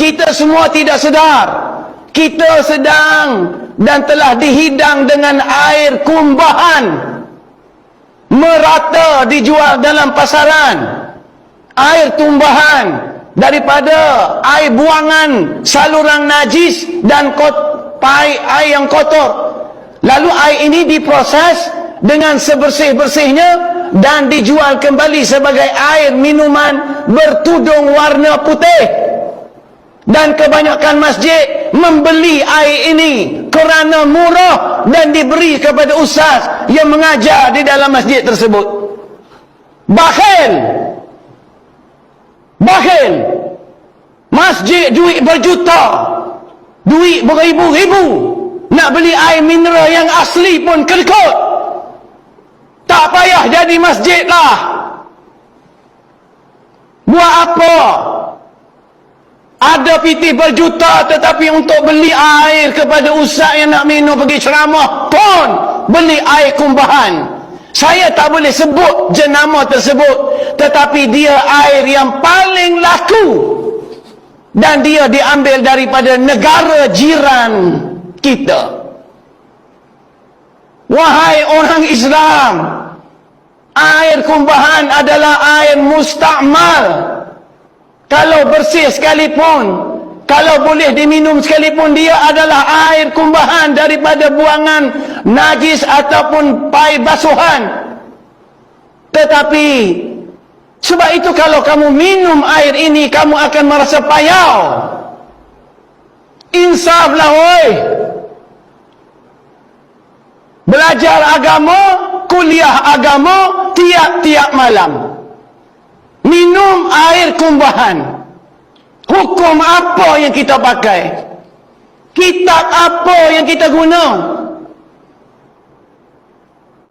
Kita semua tidak sedar. Kita sedang dan telah dihidang dengan air kumbahan. Merata dijual dalam pasaran. Air tumbahan daripada air buangan saluran najis dan pai, air yang kotor. Lalu air ini diproses dengan sebersih-bersihnya dan dijual kembali sebagai air minuman bertudung warna putih. Dan kebanyakan masjid membeli air ini kerana murah dan diberi kepada ustaz yang mengajar di dalam masjid tersebut. Bakhil. Bakhil. Masjid duit berjuta. Duit beribu-ribu. Nak beli air mineral yang asli pun kelkut. Tak payah jadi masjid lah. Buat apa? Ada piti berjuta tetapi untuk beli air kepada ustaz yang nak minum pergi ceramah pun beli air kumbahan. Saya tak boleh sebut jenama tersebut tetapi dia air yang paling laku dan dia diambil daripada negara jiran kita. Wahai orang Islam, air kumbahan adalah air mustakmal. Kalau bersih sekalipun, kalau boleh diminum sekalipun, dia adalah air kumbahan daripada buangan najis ataupun pai basuhan. Tetapi, sebab itu kalau kamu minum air ini, kamu akan merasa payau. Insaflah, oi. Belajar agama, kuliah agama, tiap-tiap malam. Minum air kumbahan. Hukum apa yang kita pakai? Kitab apa yang kita guna?